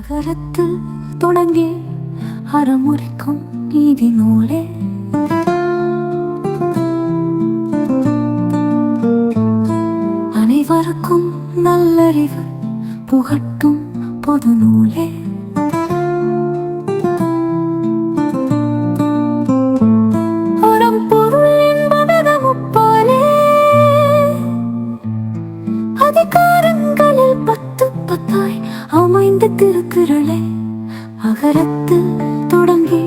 அகரத்தில் தொடங்கி அறமுறைக்கும் நீதி நூலே அனைவருக்கும் நல்லறிவு புகட்டும் பொது நூலே திருக்குறளே அகரத்து தொடங்கி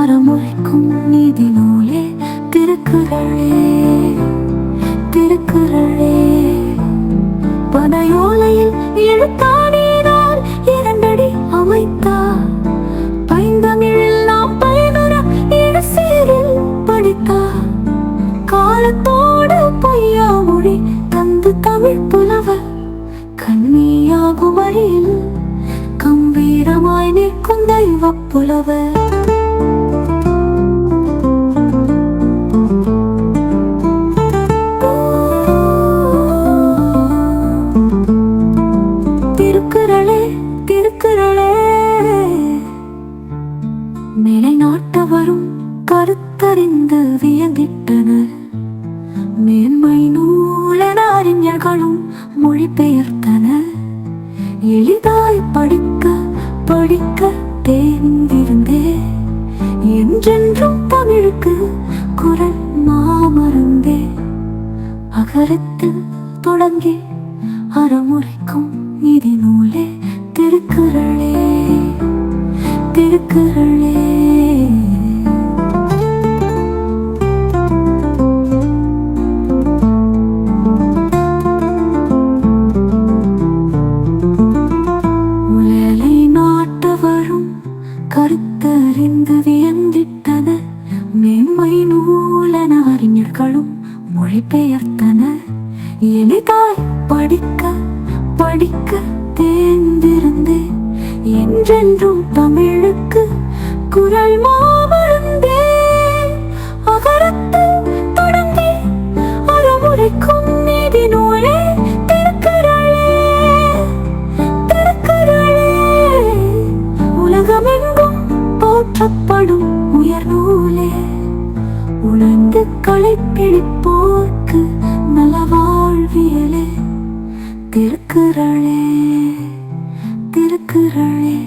அறமுறைக்கும் நீதி நூலே திருக்குறளே. தெய்வ கருத்தறிந்து வியந்திட்டனர். மேன்மை நூலென அறிஞர்களும் மொழிபெயர்த்தனர் எளிதாய் படிக்க படிக்க என்றென்றும் தமிழுக்கு குரல் மாமருந்தே. அகரத்தில் தொடங்கி அறமுறைக்கும் நீதி நூலே திருக்குறளே. திருக்குறளே கருத்தறிந்து வியந்திட்டனர் மேன்மை நூலன அறிஞர்களும் மொழிபெயர்த்தனர் எளிதாய் படிக்க படிக்க தேர்ந்திருந்தே என்றென்றும் தமிழுக்கு குரல் மாமருந்தே களைப்பிடிப்போர்க்கு நல வாழ்வியலே. திருக்குறளே திருக்குறளே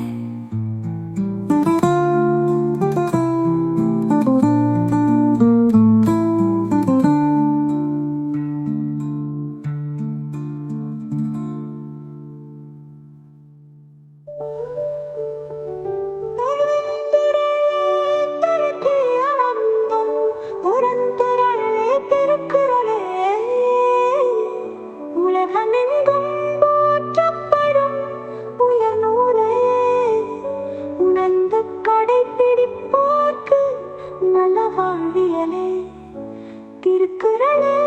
வாழ்வியலே திருக்குறளே